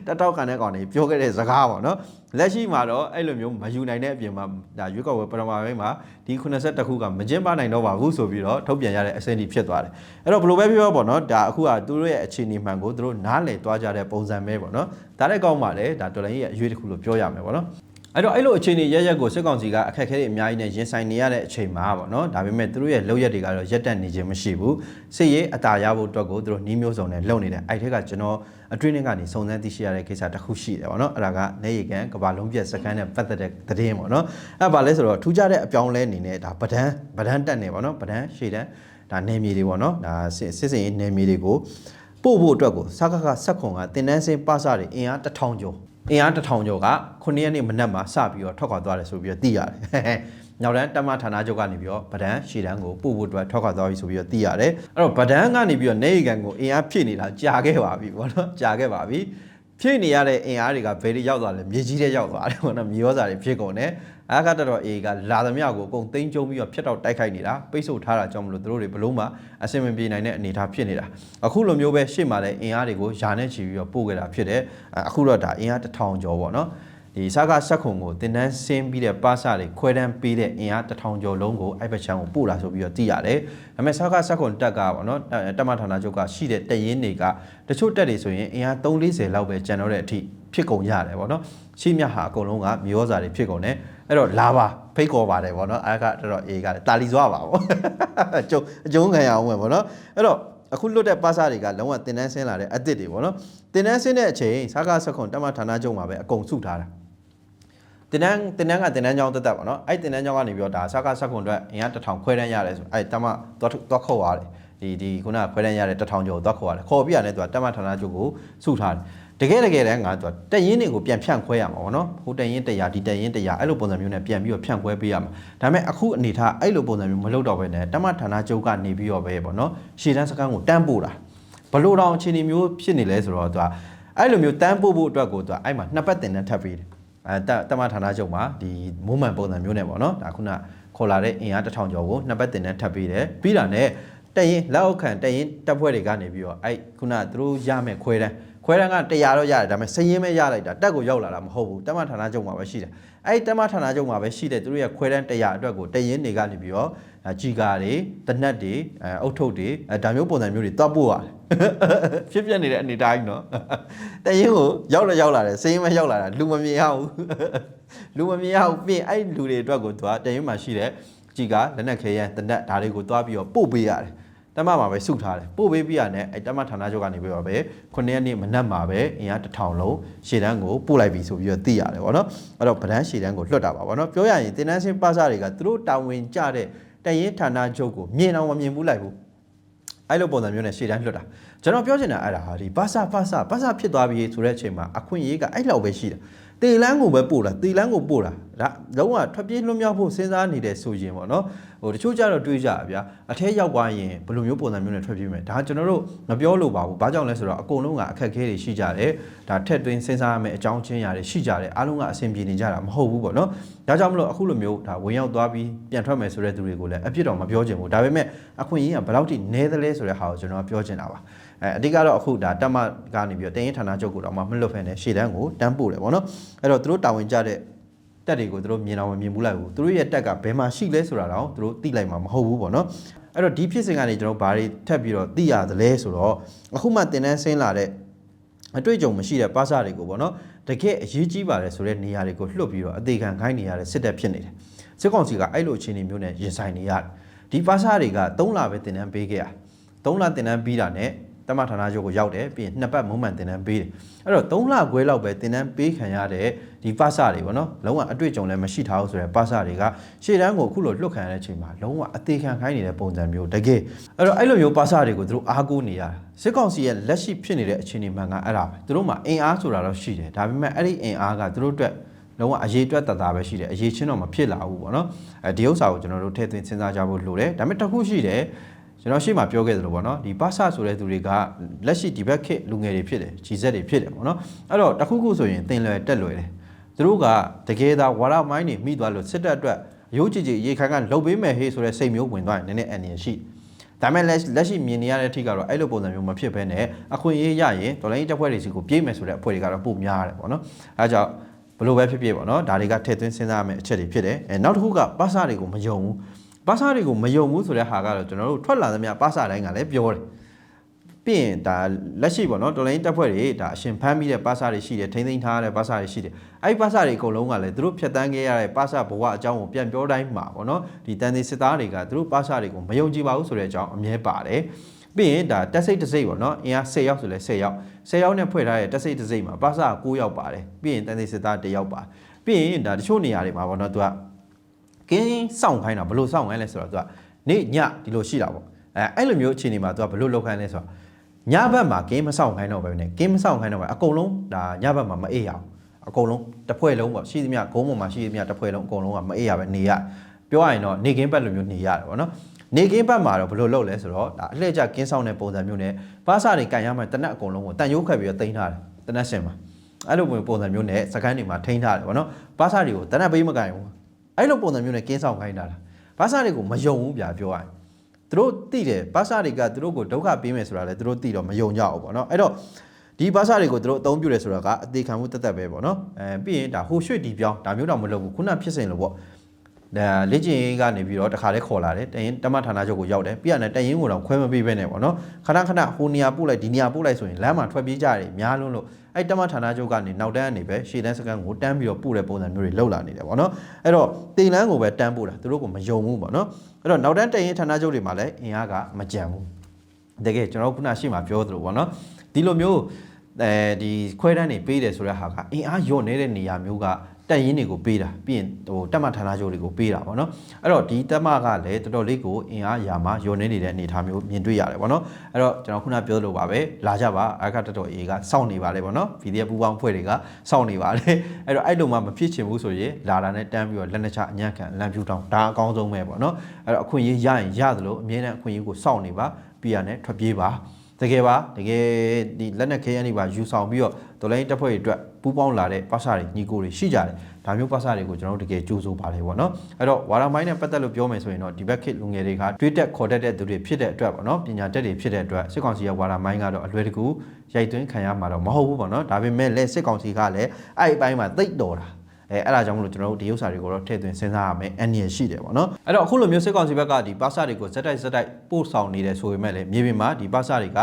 တတောက်ခံတဲ့ကောင်တွေပြောခဲ့တဲ့စကားပေါ့နော်လက်ရှိမှာတော့အဲ့လိုမျိုးမယူနိုင်တဲ့အပြင်မှာဒါရွေးကောက်ပွဲပထမပိုင်းမှာဒီ82ခုကမကျင်းပနိုင်တော့ပါဘူးဆိုပြီးတော့ထုတ်ပြန်ရတဲ့အဆင့်ကြီးဖြစ်သွားတယ်အဲ့တော့ဘယ်လိုပဲပြောပေါ့နော်ဒါအခုကသူတို့ရဲ့အခြေအနေမှန်ကိုသူတို့နားလည်သွားကြတဲ့ပုံစံပဲပေါ့နော်ဒါလည်းကောင်းပါလေဒါတော်လိုင်းရဲ့အရွေးတစ်ခုလို့ပြောရမယ်ပေါ့နော် အဲ့တော့အဲ့လိုအခြေအနေရရက်ကိုစစ်ကောင်စီကအခက်အခဲတွေအများကြီးနဲ့ရင်ဆိုင်နေရတဲ့အချိန်မှာပေါ့နော်ဒါပေမဲ့သူတို့ရဲ့လောက်ရက်တွေကတော့ရက်တက်နေခြင်းမရှိဘူးစစ်ရေးအတာရဖို့အတွက်ကိုသူတို့နှီးမျိုးစုံနဲ့လုပ်နေတယ်အဲ့ထက်ကကျွန်တော်အတွင်းထဲကနေစုံစမ်းသိရှိရတဲ့ကိစ္စတစ်ခုရှိတယ်ပေါ့နော်အဲ့ဒါကနေရီကန်ကဘာလုံးပြက်စကန်နဲ့ပတ်သက်တဲ့သတင်းပေါ့နော်အဲ့ဘာလဲဆိုတော့ထူးခြားတဲ့အပြောင်းလဲအနေနဲ့ဒါပဒန်းပဒန်းတက်နေပေါ့နော်ပဒန်းရှေ့တန်းဒါနေမြေတွေပေါ့နော်ဒါစစ်စစ်စင်ရေးနေမြေတွေကိုပို့ဖို့အတွက်ကိုစကကဆက်ခွန်ကတင်တန်းစင်းပစတွေအင်အားတစ်ထောင်ကျော် အင်အားတစ်ထောင်ကျော်က9ရက်နေ့မနက်မှာစပြီးတော့ထွက်ခွာသွားတယ်ဆိုပြီးတော့သိရတယ်။နောက်တန်းတမဌာနချုပ်ကနေပြီးတော့ဗဒန်းရှည်တန်းကိုပို့ဖို့အတွက်ထွက်ခွာသွားပြီဆိုပြီးတော့သိရတယ်။အဲ့တော့ဗဒန်းကနေပြီးတော့နေရီကန်ကိုအင်အားဖြည့်နေတာကြာခဲ့ပါပြီပေါ့နော်။ကြာခဲ့ပါပြီ။ဖြည့်နေရတဲ့အင်အားတွေကဘယ်တွေရောက်သွားလဲမြေကြီးတွေရောက်သွားတယ်ပေါ့နော်။မြေရောစာတွေဖြစ်ကုန်တယ်။ အားကတတော်အေကလာသမျှကိုအကုန်သိမ်းကျုံပြီးတော့ဖျက်တော့တိုက်ခိုက်နေတာပိတ်ဆို့ထားတာကြောင့်မလို့တို့တွေဘလို့မှအစင်မပြေနိုင်တဲ့အနေအထားဖြစ်နေတာအခုလိုမျိုးပဲရှေ့မှာလည်းအင်အားတွေကိုယာနဲ့ချီပြီးတော့ပို့ခဲ့တာဖြစ်တယ်အခုတော့ဒါအင်အားတစ်ထောင်ကျော်ပေါ့နော်ဒီစကားဆက်ခုံကိုတင်တန်းဆင်းပြီးတဲ့ပါစတွေခွဲတန်းပေးတဲ့အင်အားတစ်ထောင်ကျော်လုံးကိုအိုက်ဘက်ချန်ကိုပို့လာဆိုပြီးတော့သိရတယ်ဒါပေမဲ့စကားဆက်ခုံတက်ကပေါ့နော်တက်မဌာနချုပ်ကရှိတဲ့တရင်တွေကတချို့တက်တွေဆိုရင်အင်အား340လောက်ပဲကျန်တော့တဲ့အထိဖြစ်ကုန်ရတယ်ပေါ့နော်ရှိမြဟာအကုန်လုံးကမြေဩဇာတွေဖြစ်ကုန်တယ် အဲ့တော့လာပါဖိတ်ခေါ်ပါတယ်ဗောနော်အဲ့ကတော်တော်အေးကတာလီစွာပါဗောအကျုံအကျုံးခံရအောင်ပဲဗောနော်အဲ့တော့အခုလွတ်တဲ့ပါစာတွေကလုံးဝတင်တန်းဆင်းလာတဲ့အစ်စ်တွေဗောနော်တင်တန်းဆင်းတဲ့အချိန်စားကားဆက်ခွန်တမဌာနချုပ်မှာပဲအကုန်စုထားတာတင်တန်းတင်တန်းကတင်တန်းကြောင်းတက်တက်ဗောနော်အဲ့တင်တန်းကြောင်းကနေပြီးတော့ဒါစားကားဆက်ခွန်အတွက်အင်အားတစ်ထောင်ခွဲတန်းရတယ်ဆိုအဲ့တမတော့တော့ခေါ်ရတယ်ဒီဒီခုနကခွဲတန်းရတဲ့တစ်ထောင်ကျော်တော့ခေါ်ရတယ်ခေါ်ပြရတယ်သူကတမဌာနချုပ်ကိုစုထားတယ် တကယ်တကယ်တမ်းငါတို့တက်ရင်တွေကိုပြန်ဖြန့်ခွဲရမှာပေါ့နော်ဟိုတက်ရင်တရားဒီတက်ရင်တရားအဲ့လိုပုံစံမျိုးနဲ့ပြန်ပြီးတော့ဖြန့်ခွဲပေးရမှာဒါပေမဲ့အခုအနေထားအဲ့လိုပုံစံမျိုးမလုပ်တော့ဘဲနဲ့တမဌာနချုပ်ကနေပြီးတော့ပဲပေါ့နော်ရှေ့တန်းစကန်းကိုတန်းပို့တာဘလို့တောင်အခြေအနေမျိုးဖြစ်နေလဲဆိုတော့သူကအဲ့လိုမျိုးတန်းပို့ဖို့အတွက်ကိုသူကအဲ့မှာနှစ်ပတ်တင်နဲ့ထပ်ပြီးတယ်အဲတမဌာနချုပ်မှာဒီမုံမှန်ပုံစံမျိုးနဲ့ပေါ့နော်ဒါခုနခေါ်လာတဲ့အင်အားတစ်ထောင်ကျော်ကိုနှစ်ပတ်တင်နဲ့ထပ်ပြီးတယ်ပြီးတာနဲ့တက်ရင်လက်အောက်ခံတက်ရင်တပ်ဖွဲ့တွေကနေပြီးတော့အဲ့ခုနသူတို့ရမယ်ခွဲတန်း ခွဲတန်းက100တော့ရတယ်ဒါပေမဲ့စည်ရင်းပဲရလိုက်တာတက်ကိုရောက်လာတာမဟုတ်ဘူးတက်မဌာနချုပ်မှာပဲရှိတယ်အဲ့ဒီတက်မဌာနချုပ်မှာပဲရှိတဲ့သူတို့ရဲ့ခွဲတန်း100အတွက်ကိုတရင်တွေကနေပြီးတော့ကြီးကားတွေတနက်တွေအုတ်ထုပ်တွေဒါမျိုးပုံစံမျိုးတွေတွတ်ပို့ရတယ်ဖြစ်ပြနေတဲ့အနေတိုင်းနော်တရင်ကိုရောက်လာရောက်လာတယ်စည်ရင်းပဲရောက်လာတာလူမမြင်ရဘူးလူမမြင်ရဘူးပြင်အဲ့လူတွေအတွက်ကိုသူကတရင်မှာရှိတဲ့ကြီးကားလက်နက်ခဲရန်တနက်ဒါတွေကိုတွားပြီးတော့ပို့ပေးရတယ် တမမှာပဲစုထားတယ်ပို့ပေးပြရနဲ့အဲတမဌာနချုပ်ကနေပြီးတော့ပဲ9ရက်နေ့မနက်မှာပဲအင်အားတစ်ထောင်လုံးရှေ့တန်းကိုပို့လိုက်ပြီဆိုပြီးတော့သိရတယ်ဗောနော်အဲ့တော့ဗဒန်းရှေ့တန်းကိုလွှတ်တာပါဗောနော်ပြောရရင်တင်တန်းစင်းပါစာတွေကသူတို့တာဝန်ကြတဲ့တရင်ဌာနချုပ်ကိုမြင်အောင်မမြင်ဘူးလိုက်ဘူးအဲ့လိုပုံစံမျိုးနဲ့ရှေ့တန်းလွှတ်တာကျွန်တော်ပြောချင်တာအဲ့ဒါဟာဒီပါစာပါစာပါစာဖြစ်သွားပြီဆိုတဲ့အချိန်မှာအခွင့်အရေးကအဲ့လောက်ပဲရှိတာ တေလန်းကိုပဲပို့တာတေလန်းကိုပို့တာဒါလုံးဝထွက်ပြေးလွတ်မြောက်ဖို့စဉ်းစားနေတဲ့ဆိုရင်ပေါ့နော်ဟိုတချို့ကြတော့တွေးကြပါဗျာအထဲရောက်သွားရင်ဘယ်လိုမျိုးပုံစံမျိုးနဲ့ထွက်ပြေးမယ်ဒါကျွန်တော်တို့မပြောလို့ပါဘူးဘာကြောင့်လဲဆိုတော့အကုန်လုံးကအခက်အခဲတွေရှိကြတယ်ဒါထက်သွင်းစဉ်းစားရမယ့်အကြောင်းချင်းရာတွေရှိကြတယ်အားလုံးကအဆင်ပြေနေကြတာမဟုတ်ဘူးပေါ့နော်ဒါကြောင့်မလို့အခုလိုမျိုးဒါဝင်ရောက်သွားပြီးပြန်ထွက်မယ်ဆိုတဲ့သူတွေကိုလည်းအပြစ်တော်မပြောချင်ဘူးဒါပေမဲ့အခွင့်အရေးကဘယ်လောက်ထိနည်းသလဲဆိုတဲ့ဟာကိုကျွန်တော်ပြောချင်တာပါ အဲအဓိကတော့အခုဒါတက်မကနေပြီးတော့တင်ရင်ဌာနချုပ်ကိုတော့မှမလွတ်ဖ ೇನೆ ရှေ့တန်းကိုတန်းပို့တယ်ပေါ့နော်အဲ့တော့သူတို့တာဝန်ကြတဲ့တက်တွေကိုသူတို့မြင်အောင်မမြင်ဘူးလိုက်ဘူးသူတို့ရဲ့တက်ကဘယ်မှာရှိလဲဆိုတာတော့သူတို့သိလိုက်မှာမဟုတ်ဘူးပေါ့နော်အဲ့တော့ဒီဖြစ်စဉ်ကနေကျွန်တော်ဘာတွေထပ်ပြီးတော့သိရသလဲဆိုတော့အခုမှတင်တန်းဆင်းလာတဲ့အတွေ့အကြုံမရှိတဲ့ပါစာတွေကိုပေါ့နော်တကယ်အရေးကြီးပါတယ်ဆိုတဲ့နေရာတွေကိုလွှတ်ပြီးတော့အသေးခံခိုင်းနေရတဲ့စစ်တပ်ဖြစ်နေတယ်စစ်ကောင်စီကအဲ့လိုအခြေအနေမျိုးနဲ့ရင်ဆိုင်နေရတယ်ဒီပါစာတွေက3လပဲတင်တန်းပေးခဲ့ရ3လတင်တန်းပြီးတာနဲ့ တမဌာနချုပ်ကိုရောက်တယ်ပြီးရင်နှစ်ပတ်မုံမှန်တင်တန်းပေးတယ်အဲ့တော့3လခွဲလောက်ပဲတင်တန်းပေးခံရတဲ့ဒီပါစတွေပေါ့နော်လုံးဝအတွေ့အကြုံလည်းမရှိထားဘူးဆိုတဲ့ပါစတွေကရှေ့တန်းကိုအခုလိုလွတ်ခံရတဲ့အချိန်မှာလုံးဝအသေးခံခိုင်းနေတဲ့ပုံစံမျိုးတကယ်အဲ့တော့အဲ့လိုမျိုးပါစတွေကိုသူတို့အားကိုးနေရတာစစ်ကောင်စီရဲ့လက်ရှိဖြစ်နေတဲ့အခြေအနေမှန်ကအဲ့ဒါပဲသူတို့မှာအင်အားဆိုတာတော့ရှိတယ်ဒါပေမဲ့အဲ့ဒီအင်အားကသူတို့အတွက်လုံးဝအရေးအတွက်တသားပဲရှိတယ်အရေးချင်းတော့မဖြစ်လာဘူးပေါ့နော်အဲဒီဥစ္စာကိုကျွန်တော်တို့ထည့်သွင်းစဉ်းစားကြဖို့လိုတယ်ဒါပေမဲ့တစ်ခုရှိတယ် ကျွန်တော်ရှေ့မှာပြောခဲ့သလိုပေါ့နော်ဒီပါဆာဆိုတဲ့သူတွေကလက်ရှိဒီဘက်ခေတ်လူငယ်တွေဖြစ်တယ်ဂျီဇက်တွေဖြစ်တယ်ပေါ့နော်အဲ့တော့တခုခုဆိုရင်တင်လွယ်တက်လွယ်တယ်သူတို့ကတကယ်သာဝါရမိုင်းတွေမိသွားလို့စစ်တပ်အတွက်ရိုးကြည်ကြည်ရေခိုင်ကလှုပ်ပေးမယ်ဟေးဆိုတဲ့စိတ်မျိုးဝင်သွားရင်နည်းနည်းအန်ရရှိဒါမဲ့လက်လက်ရှိမြင်နေရတဲ့အထိကတော့အဲ့လိုပုံစံမျိုးမဖြစ်ဘဲနဲ့အခွင့်အရေးရရင်ဒေါ်လာကြီးတပ်ဖွဲ့တွေစီကိုပြေးမယ်ဆိုတဲ့အဖွဲ့တွေကတော့ပိုများတယ်ပေါ့နော်အဲကြောင့်ဘလို့ပဲဖြစ်ဖြစ်ပေါ့နော်ဒါတွေကထည့်သွင်းစဉ်းစားရမယ့်အချက်တွေဖြစ်တယ်အဲနောက်တစ်ခုကပါစာတွေကိုမယုံဘူး ပါစာတွေကိုမယုံဘူးဆိုတဲ့ဟာကတော့ကျွန်တော်တို့ထွက်လာသမျှပါစာတိုင်းကလည်းပြောတယ်ပြီးရင်ဒါလက်ရှိပေါ့နော်တော်လိုင်းတက်ဖွဲ့တွေဒါအရှင်ဖမ်းပြီးတဲ့ပါစာတွေရှိတယ်ထိမ့်သိမ်းထားတဲ့ပါစာတွေရှိတယ်အဲ့ဒီပါစာတွေအကုန်လုံးကလည်းသူတို့ဖြတ်တန်းခဲ့ရတဲ့ပါစာဘဝအကြောင်းကိုပြန်ပြောတိုင်းမှာပေါ့နော်ဒီတန်သေးစစ်သားတွေကသူတို့ပါစာတွေကိုမယုံကြည်ပါဘူးဆိုတဲ့အကြောင်းအမြဲပါတယ်ပြီးရင်ဒါတက်စိတ်တစိတ်ပေါ့နော်အင်အား10ယောက်ဆိုလဲ10ယောက်10ယောက်နဲ့ဖွဲ့ထားတဲ့တက်စိတ်တစိတ်မှာပါစာ9ယောက်ပါတယ်ပြီးရင်တန်သေးစစ်သား1ယောက်ပါပြီးရင်ဒါတချို့နေရာတွေမှာပေါ့နော်သူက ကင်းစောင့်ခိုင်းတာဘယ်လိုစောင့်ခိုင်းလဲဆိုတော့သူကနေ့ညဒီလိုရှိတာပေါ့အဲအဲ့လိုမျိုးအခြေအနေမှာသူကဘယ်လိုလုပ်ခိုင်းလဲဆိုတော့ညဘက်မှာကင်းမဆောင်ခိုင်းတော့ပဲနဲ့ကင်းမဆောင်ခိုင်းတော့ပဲအကုန်လုံးဒါညဘက်မှာမအေးရအောင်အကုန်လုံးတစ်ဖွဲ့လုံးပေါ့ရှိသမျှဂုံးပေါ်မှာရှိသမျှတစ်ဖွဲ့လုံးအကုန်လုံးကမအေးရပဲနေရပြောရရင်တော့နေကင်းဘက်လိုမျိုးနေရတယ်ပေါ့နော်နေကင်းဘက်မှာတော့ဘယ်လိုလုပ်လဲဆိုတော့ဒါအလှည့်ကျကင်းဆောင်တဲ့ပုံစံမျိုးနဲ့ပါစာတွေကန်ရမှတနက်အကုန်လုံးကိုတန်ရိုးခတ်ပြီးတော့တင်ထားတယ်တနက်စင်မှာအဲ့လိုပုံစံမျိုးနဲ့စကိုင်းတွေမှာထိန်းထားတယ်ပေါ့နော်ပါစာတွေကိုတနက်ပေးမကန်ဘူး အဲ့လိုပုံစံမျိုးနဲ့ကင်းဆောင်ခိုင်းတာလားပါစာတွေကိုမယုံဘူးဗျာပြောရရင်သူတို့သိတယ်ဘာသာတွေကသူတို့ကိုဒုက္ခပေးမယ်ဆိုတာလည်းသူတို့သိတော့မယုံကြဘူးပေါ့နော်အဲ့တော့ဒီဘာသာတွေကိုသူတို့အသုံးပြုတယ်ဆိုတာကအသေးခံမှုတက်တက်ပဲပေါ့နော်အဲပြီးရင်ဒါဟိုရွှေ့ဒီပြောင်းဒါမျိုးတော့မလုပ်ဘူးခုနဖြစ်စဉ်လို့ပေါ့ ဒါလေ့ကျင့်ရေးကနေပြီးတော့တခါလဲခေါ်လာတယ်တရင်တမဌာနချုပ်ကိုရောက်တယ်ပြီးရတယ်တရင်ကိုတော့ခွဲမပေးဘဲနဲ့ပေါ့နော်ခဏခဏဟိုနေရာပို့လိုက်ဒီနေရာပို့လိုက်ဆိုရင်လမ်းမှာထွက်ပြေးကြတယ်များလုံးလို့အဲ့တမဌာနချုပ်ကနေနောက်တန်းကနေပဲရှေ့တန်းစကန်ကိုတန်းပြီးတော့ပို့တဲ့ပုံစံမျိုးတွေလောက်လာနေတယ်ပေါ့နော်အဲ့တော့တေလန်းကိုပဲတန်းပို့တာသူတို့ကမယုံဘူးပေါ့နော်အဲ့တော့နောက်တန်းတရင်ဌာနချုပ်တွေမှာလည်းအင်အားကမကြံဘူးတကယ်ကျွန်တော်ခုနရှေ့မှာပြောသလိုပေါ့နော်ဒီလိုမျိုးအဲဒီခွဲတန်းတွေပေးတယ်ဆိုတဲ့ဟာကအင်အားညော့နေတဲ့နေရာမျိုးက တက်ရင်တွေကိုပေးတာပြီးရင်ဟိုတက်မဌာနချုပ်တွေကိုပေးတာပေါ့နော်အဲ့တော့ဒီတက်မကလည်းတော်တော်လေးကိုအင်အားရာမှာညော့နေနေတဲ့အနေအထားမျိုးမြင်တွေ့ရတယ်ပေါ့နော်အဲ့တော့ကျွန်တော်ခုနပြောလို့ပါပဲလာကြပါအခါတော်တော်အေးကစောင့်နေပါလေပေါ့နော် PDF ပူပေါင်းဖွဲ့တွေကစောင့်နေပါလေအဲ့တော့အဲ့လိုမှမဖြစ်ချင်ဘူးဆိုရင်လာတာနဲ့တန်းပြီးတော့လက်နှစ်ချအညံ့ခံလမ်းပြူတောင်းဒါအကောင်းဆုံးပဲပေါ့နော်အဲ့တော့အခွင့်အရေးရရင်ရသလိုအမြဲတမ်းအခွင့်အရေးကိုစောင့်နေပါပြီးရနဲ့ထွက်ပြေးပါတကယ်ပါတကယ်ဒီလက်နက်ခဲယမ်းတွေပါယူဆောင်ပြီးတော့ဒေါ်လာရင်းတပ်ဖွဲ့တွေအတွက် ပူးပေါင်းလာတဲ့ပါစာတွေညီကိုတွေရှိကြတယ်ဒါမျိုးပါစာတွေကိုကျွန်တော်တို့တကယ်ကြိုးစိုးပါလေပေါ့နော်အဲ့တော့ဝါရမိုင်းနဲ့ပတ်သက်လို့ပြောမယ်ဆိုရင်တော့ဒီဘက်ခေတ်လူငယ်တွေကတွေးတက်ခေါ်တတ်တဲ့သူတွေဖြစ်တဲ့အတွက်ပေါ့နော်ပညာတတ်တွေဖြစ်တဲ့အတွက်စစ်ကောင်စီရဲ့ဝါရမိုင်းကတော့အလွယ်တကူရိုက်သွင်းခံရမှာတော့မဟုတ်ဘူးပေါ့နော်ဒါပေမဲ့လည်းစစ်ကောင်စီကလည်းအဲ့ဒီအပိုင်းမှာသိပ်တော်တာအဲအဲ့ဒါကြောင့်မလို့ကျွန်တော်တို့ဒီဥစ္စာတွေကိုတော့ထည့်သွင်းစဉ်းစားရမယ်အန်ရရှိတယ်ပေါ့နော်အဲ့တော့အခုလိုမျိုးစစ်ကောင်စီဘက်ကဒီပါစာတွေကိုဇက်တိုက်ဇက်တိုက်ပို့ဆောင်နေတယ်ဆိုပေမဲ့လည်းမြေပြင်မှာဒီပါစာတွေက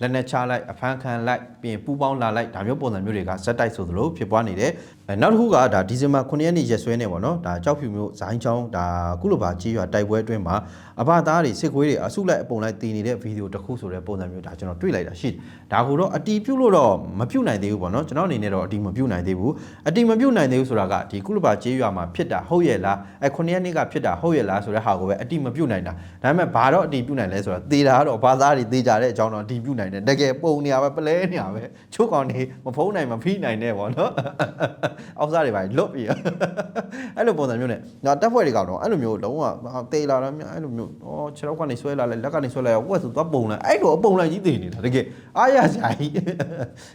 လက်နဲ့ချလိုက်အဖမ်းခံလိုက်ပြီးရင်ပူပေါင်းလာလိုက်ဒါမျိုးပုံစံမျိုးတွေကဇက်တိုက်ဆိုသလိုဖြစ်ပွားနေတယ် အဲနောက်တစ်ခုကဒါဒီဇင်ဘာ9ရက်နေ့ရက်စွဲနေပေါ့နော်ဒါကြောက်ဖြူမျိုးဇိုင်းချောင်းဒါကုလဘာကြီးရွာတိုက်ပွဲအတွင်းမှာအဘသားတွေစစ်ခွေးတွေအစုလိုက်အပုံလိုက်တည်နေတဲ့ဗီဒီယိုတစ်ခုဆိုတဲ့ပုံစံမျိုးဒါကျွန်တော်တွေ့လိုက်တာရှိတယ်ဒါကိုတော့အတီးပြုတ်လို့တော့မပြုတ်နိုင်သေးဘူးပေါ့နော်ကျွန်တော်အနေနဲ့တော့အတီးမပြုတ်နိုင်သေးဘူးအတီးမပြုတ်နိုင်သေးဘူးဆိုတာကဒီကုလဘာကြီးရွာမှာဖြစ်တာဟုတ်ရဲ့လားအဲ9ရက်နေ့ကဖြစ်တာဟုတ်ရဲ့လားဆိုတဲ့ဟာကိုပဲအတီးမပြုတ်နိုင်တာဒါပေမဲ့ဘာတော့အတီးပြုတ်နိုင်လဲဆိုတော့တေတာကတော့ဘာသားတွေတေကြတဲ့အကြောင်းတော့အတီးပြုတ်နိုင်တယ်တကယ်ပုံနေရပဲပလဲနေရပဲချိုးကောင်နေမဖုံးနိုင်မဖိနိုင်နဲ့ပေါ့နော်အောက်စားတွေပါလွတ်ပြီးအဲ့လိုပုံစံမျိုးနဲ့ငါတက်ဖွဲ့တွေကတော့အဲ့လိုမျိုးလုံးဝတေလာတော့အဲ့လိုမျိုးဩခြေထောက်ကနေဆွဲလာလဲလက်ကနေဆွဲလာရောဝက်ဆိုသွားပုံလိုက်အဲ့လိုအပုံလိုက်ကြီးတည်နေတာတကယ်အားရစရာကြီး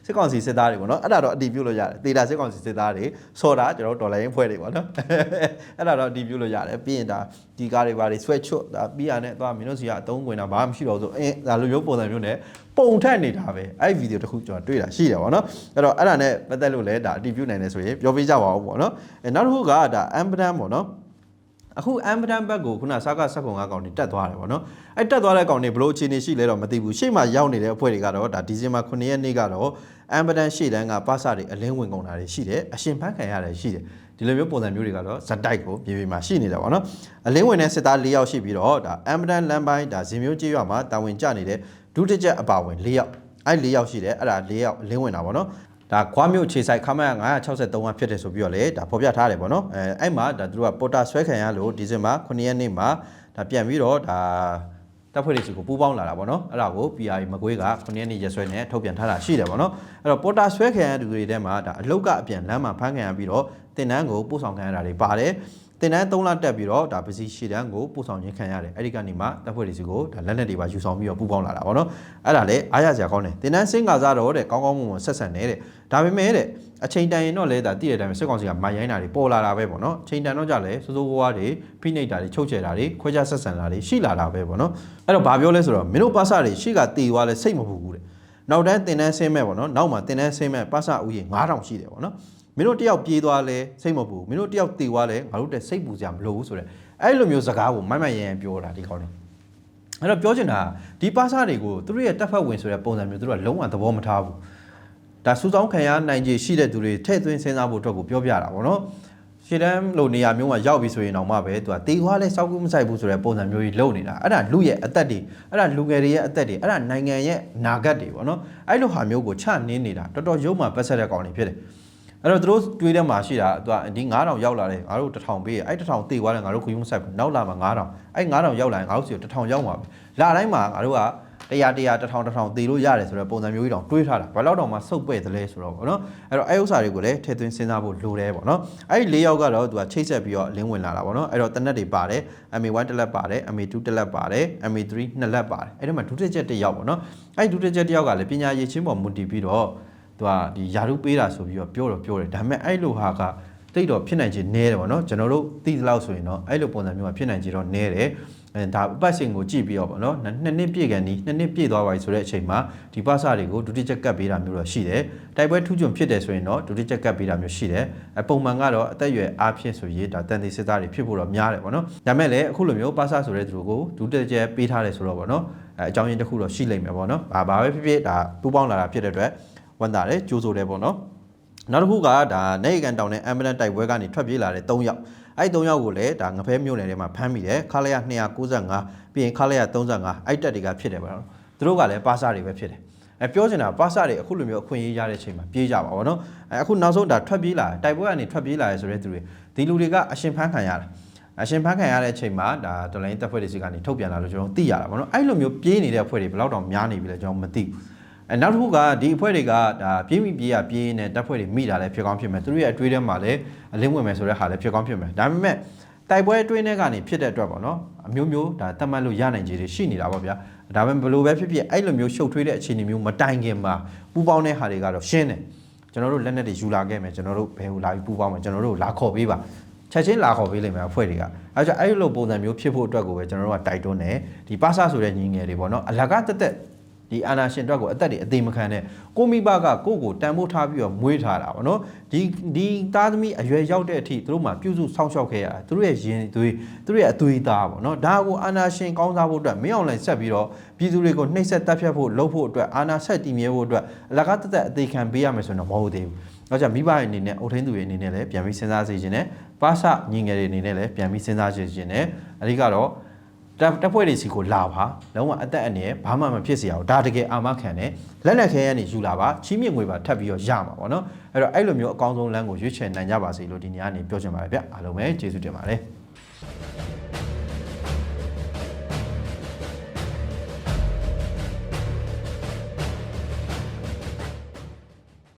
စစ်ကောင်စီစစ်သားတွေပေါ့နော်အဲ့ဒါတော့အတီးပြုတ်လို့ရတယ်တေတာစစ်ကောင်စီစစ်သားတွေဆော်တာကျွန်တော်ဒေါ်လာရင်းဖွဲ့တွေပေါ့နော်အဲ့ဒါတော့အတီးပြုတ်လို့ရတယ်ပြီးရင်ဒါဒီကားတွေပါတွေဆွဲချွတ်ဒါပြီးရနဲ့သွားမင်းတို့စီကအတုံးဝင်တာဘာမှမရှိတော့ဘူးဆိုအင်းဒါလိုမျိုးပုံစံမျိုးနဲ့ပုံထက်နေတာပဲအဲ့ဗီဒီယိုတစ်ခုကျွန်တော်တွေ့တာရှိတယ်ဗောနော်အဲ့တော့အဲ့ဒါနဲ့ပတ်သက်လို့လည်းဒါအတီးပြုတ်နိုင်တယ်ဆိုရင်ပြောပြကြပါဦးဗောနော်အဲနောက်တစ်ခုကဒါအမ်ပဒန်ဗောနော်အခုအမ်ပဒန်ဘက်ကိုခုနစကားဆက်ကုံကကောင်တွေတက်သွားတယ်ဗောနော်အဲ့တက်သွားတဲ့ကောင်တွေဘလို့အခြေအနေရှိလဲတော့မသိဘူးရှေ့မှာရောက်နေတဲ့အဖွဲ့တွေကတော့ဒါဒီဇင်ဘာ9ရက်နေ့ကတော့အမ်ပဒန်ရှေ့တန်းကပါစာတွေအလင်းဝင်ကုန်တာတွေရှိတယ်အရှင်ဖန်ခံရတယ်ရှိတယ်ဒီလိုမျိုးပုံစံမျိုးတွေကတော့ဇက်တိုက်ကိုမြေပြင်မှာရှိနေတာပေါ့နော်အလင်းဝင်တဲ့စစ်သား၄ယောက်ရှိပြီးတော့ဒါအမ်ပဒန်လမ်းပိုင်းဒါဇင်မျိုးကြေးရွာမှာတာဝန်ကျနေတဲ့ ဒုတိယအပါဝင်၄ယောက်အဲ့၄ယောက်ရှိတယ်အဲ့ဒါ၄ယောက်အလင်းဝင်တာပေါ့နော်ဒါခွားမြို့ခြေဆိုင်ခမရ963ကဖြစ်တယ်ဆိုပြီးတော့လေဒါဖော်ပြထားတယ်ပေါ့နော်အဲအဲ့မှာဒါသူတို့ကပေါ်တာဆွဲခံရလို့ဒီဇင်ဘာ9ရက်နေ့မှာဒါပြန်ပြီးတော့ဒါတပ်ဖွဲ့တွေစီကိုပူးပေါင်းလာတာပေါ့နော်အဲ့ဒါကို PRI မကွေးက9ရက်နေ့ရက်စွဲနဲ့ထုတ်ပြန်ထားတာရှိတယ်ပေါ့နော်အဲ့တော့ပေါ်တာဆွဲခံရတဲ့သူတွေထဲမှာဒါအလုတ်ကအပြန်လမ်းမှာဖမ်းခံရပြီးတော့တင်နန်းကိုပို့ဆောင်ခံရတာတွေပါတယ် တင်နန်း3လတက်ပြီးတော့ဒါပစီရှေတန်းကိုပို့ဆောင်ခြင်းခံရတယ်အဲ့ဒီကနေမှတပ်ဖွဲ့တွေစီကိုဒါလက်နက်တွေပါယူဆောင်ပြီးတော့ပူးပေါင်းလာတာပေါ့နော်အဲ့ဒါလည်းအားရစရာကောင်းတယ်တင်နန်းစင်ကာစားတော့တဲ့ကောင်းကောင်းမွန်မွန်ဆက်ဆံနေတဲ့ဒါပေမဲ့တဲ့အချိန်တန်ရင်တော့လေဒါတည့်တဲ့အတိုင်းစစ်ကောင်စီကမိုင်ရိုင်းတာတွေပေါ်လာတာပဲပေါ့နော်ချိန်တန်တော့ကြလဲစိုးစိုးဝါးဝါးတွေဖိနှိပ်တာတွေချုပ်ချယ်တာတွေခွဲခြားဆက်ဆံတာတွေရှိလာတာပဲပေါ့နော်အဲ့တော့ဘာပြောလဲဆိုတော့မင်းတို့ပါစတွေရှေ့ကတေသွားလဲစိတ်မပူဘူးတဲ့နောက်တန်းတင်တန်းဆင်းမဲ့ပေါ့နော်နောက်မှာတင်တန်းဆင်းမဲ့ပါစဥယျာဉ်9000ရှိတယ်ပေါ့နော် မင်းတို့တယောက်ပြေးသွားလဲစိတ်မပူမင်းတို့တယောက်တေသွားလဲငါတို့တက်စိတ်ပူစရာမလိုဘူးဆိုတော့အဲ့လိုမျိုးစကားကိုမိုက်မိုက်ရန်ရန်ပြောတာဒီကောင်းနေအဲ့တော့ပြောချင်တာကဒီပါစာတွေကိုသူတို့ရဲ့တက်ဖက်ဝင်ဆိုတဲ့ပုံစံမျိုးသူတို့ကလုံးဝသဘောမထားဘူးဒါစူးစောင်းခံရနိုင်ခြေရှိတဲ့သူတွေထည့်သွင်းစဉ်းစားဖို့အတွက်ကိုပြောပြတာပေါ့နော်ရှေ့တန်းလိုနေရာမျိုးမှာရောက်ပြီဆိုရင်တော့မှပဲသူကတေခွားလဲစောက်ကူးမဆိုင်ဘူးဆိုတဲ့ပုံစံမျိုးကြီးလုပ်နေတာအဲ့ဒါလူရဲ့အသက်တွေအဲ့ဒါလူငယ်တွေရဲ့အသက်တွေအဲ့ဒါနိုင်ငံရဲ့နာဂတ်တွေပေါ့နော်အဲ့လိုဟာမျိုးကိုချနင်းနေတာတော်တော်ရုံမှပတ်ဆက်တဲ့ကောင်တွေဖြစ်တယ် အဲ့တော့သူတို့တွေးထဲမှာရှိတာသူကဒီ9000ရောက်လာတယ်ငါတို့1000ပေးရအဲ့1000တေသွားတယ်ငါတို့ခရီးမဆိုင်ဘူးနောက်လာမှာ9000အဲ့9000ရောက်လာရင်ငါတို့စီကို1000ရောက်မှာပဲလာတိုင်းမှာငါတို့က100 100 1000 1000တေလို့ရတယ်ဆိုတော့ပုံစံမျိုးကြီးတောင်တွေးထားတာဘယ်လောက်တောင်မှစုပ်ပဲ့သလဲဆိုတော့ဗောနော်အဲ့တော့အဲ့ဥစ္စာတွေကိုလည်းထည့်သွင်းစဉ်းစားဖို့လိုတယ်ဗောနော်အဲ့ဒီ၄ယောက်ကတော့သူကချိတ်ဆက်ပြီးတော့အလင်းဝင်လာတာဗောနော်အဲ့တော့တနက်တွေပါတယ် MA1 တစ်လက်ပါတယ် MA2 တစ်လက်ပါတယ် MA3 နှစ်လက်ပါတယ်အဲ့ဒီမှာဒုတိယချက်တစ်ယောက်ဗောနော်အဲ့ဒီဒုတိယချက်တစ်ယောက်ကလည်းပညာရေးချင်းပေါ်မူတည်ပြီးတော့ သူကဒီယာရုပေးတာဆိုပြီးတော့ပြောတော့ပြောတယ်ဒါပေမဲ့အဲ့လိုဟာကတိတ်တော့ဖြစ်နိုင်ခြေနည်းတယ်ဗောနော်ကျွန်တော်တို့သိသလောက်ဆိုရင်တော့အဲ့လိုပုံစံမျိုးကဖြစ်နိုင်ခြေတော့နည်းတယ်အဲဒါအပတ်စဉ်ကိုကြည့်ပြီးတော့ဗောနော်နှစ်နှစ်ပြည့်ကန်ဒီနှစ်နှစ်ပြည့်သွားပါပြီဆိုတဲ့အချိန်မှာဒီပါစတွေကိုဒုတိယချက်ကပ်ပေးတာမျိုးတော့ရှိတယ်တိုက်ပွဲထူးချွန်ဖြစ်တယ်ဆိုရင်တော့ဒုတိယချက်ကပ်ပေးတာမျိုးရှိတယ်အပုံမှန်ကတော့အသက်အရွယ်အားဖြင့်ဆိုရင်ဒါတန်သေးစစ်သားတွေဖြစ်ဖို့တော့များတယ်ဗောနော်ဒါမဲ့လည်းအခုလိုမျိုးပါစဆိုတဲ့သူတို့ကိုဒုတိယချက်ပေးထားတယ်ဆိုတော့ဗောနော်အဲအကြောင်းရင်းတစ်ခုတော့ရှိလိမ့်မယ်ဗောနော်ဘာဘာပဲဖြစ်ဖြစ်ဒါပူးပေါင်းလာတာဖြစ်တဲ့အတွက် ဝန်တာတယ်ကြိုးဆိုတယ်ပေါ့နော်နောက်တစ်ခုကဒါနေကန်တောင်နဲ့အမ်ဘလန်တိုက်ပွဲကနေထွက်ပြေးလာတဲ့3ယောက်အဲ့3ယောက်ကိုလည်းဒါငဖဲမြို့နယ်ထဲမှာဖမ်းမိတယ်ခါလရ295ပြီးရင်ခါလရ35အဲ့တက်တွေကဖြစ်တယ်ပေါ့နော်သူတို့ကလည်းပါစာတွေပဲဖြစ်တယ်အဲပြောချင်တာပါစာတွေအခုလိုမျိုးအခွင့်အရေးရတဲ့အချိန်မှာပြေးကြပါဘောနော်အဲအခုနောက်ဆုံးဒါထွက်ပြေးလာတယ်တိုက်ပွဲကနေထွက်ပြေးလာရဲဆိုတဲ့သူတွေဒီလူတွေကအရှင်ဖမ်းခံရတယ်အရှင်ဖမ်းခံရတဲ့အချိန်မှာဒါတော်လိုင်းတပ်ဖွဲ့တွေစီကနေထုတ်ပြန်လာလို့ကျွန်တော်သိရတာပေါ့နော်အဲ့လိုမျိုးပြေးနေတဲ့အဖွဲ့တွေဘယ်လောက်တောင်များနေပြီလဲကျွန်တော်မသိဘူး အဲနောက်တစ်ခုကဒီအဖွဲ့တွေကဒါပြေးမိပြေးရပြေးနေတပ်ဖွဲ့တွေမိတာလည်းဖြစ်ကောင်းဖြစ်မယ်သူတို့ရဲ့အတွေးထဲမှာလည်းအလင်းဝင်မယ်ဆိုတဲ့ဟာလည်းဖြစ်ကောင်းဖြစ်မယ်ဒါပေမဲ့တိုက်ပွဲအတွင်းထဲကနေဖြစ်တဲ့အတွက်ပေါ့နော်အမျိုးမျိုးဒါတတ်မှတ်လို့ရနိုင်ခြေတွေရှိနေတာပေါ့ဗျာဒါပေမဲ့ဘယ်လိုပဲဖြစ်ဖြစ်အဲ့လိုမျိုးရှုပ်ထွေးတဲ့အခြေအနေမျိုးမတိုင်ခင်မှာပူပေါင်းတဲ့ဟာတွေကတော့ရှင်းတယ်ကျွန်တော်တို့လက်နက်တွေယူလာခဲ့မယ်ကျွန်တော်တို့ဘယ်ဟိုလာပြီးပူပေါင်းမယ်ကျွန်တော်တို့လာခေါ်ပေးပါချက်ချင်းလာခေါ်ပေးလိမ့်မယ်အဖွဲ့တွေကအဲကြောင့်အဲ့လိုပုံစံမျိုးဖြစ်ဖို့အတွက်ကိုပဲကျွန်တော်တို့ကတိုက်တွန်းတယ်ဒီပါဆာဆိုတဲ့ညီငယ်တွေပေါ့နော်အလကားတက်တက် ဒီအာနာရှင်အတွက်ကိုအသက်တွေအသေးမခံနဲ့ကိုမိဘကကိုကိုတန်ဖိုးထားပြီးတော့မွေးထားတာပေါ့နော်ဒီဒီသားသမီးအရွယ်ရောက်တဲ့အထိသူတို့မှပြုစုစောင့်ရှောက်ခဲ့ရတာသူတို့ရဲ့ရင်သွေးသူတို့ရဲ့အသွေးသားပေါ့နော်ဒါကိုအာနာရှင်ကောင်းစားဖို့အတွက်မင်းအောင်လိုက်ဆက်ပြီးတော့ပြည်သူတွေကိုနှိပ်စက်တပ်ဖြတ်ဖို့လုပ်ဖို့အတွက်အာနာဆက်တည်မြဲဖို့အတွက်အလကားတက်တက်အသေးခံပေးရမယ်ဆိုတော့မဟုတ်သေးဘူးတော့ကြမိဘရဲ့အနေနဲ့အုတ်ထင်းသူရဲ့အနေနဲ့လည်းပြန်ပြီးစဉ်းစားစေခြင်းနဲ့ပါစညီငယ်တွေအနေနဲ့လည်းပြန်ပြီးစဉ်းစားစေခြင်းနဲ့အဓိကတော့ တပ်တပ်ဖွဲ့တွေစီကိုလာပါလုံးဝအသက်အန္တရာယ်ဘာမှမဖြစ်စေရအောင်ဒါတကယ်အာမခံတယ်လက်လက်ခဲရနေယူလာပါချီးမြှင့်ငွေပါထပ်ပြီးတော့ရမှာပေါ့နော်အဲ့တော့အဲ့လိုမျိုးအကောင်းဆုံးလမ်းကိုရွေးချယ်နိုင်ကြပါစေလို့ဒီနေ့ကနေပြောချင်ပါတယ်ဗျအားလုံးပဲကျေးဇူးတင်ပါတယ်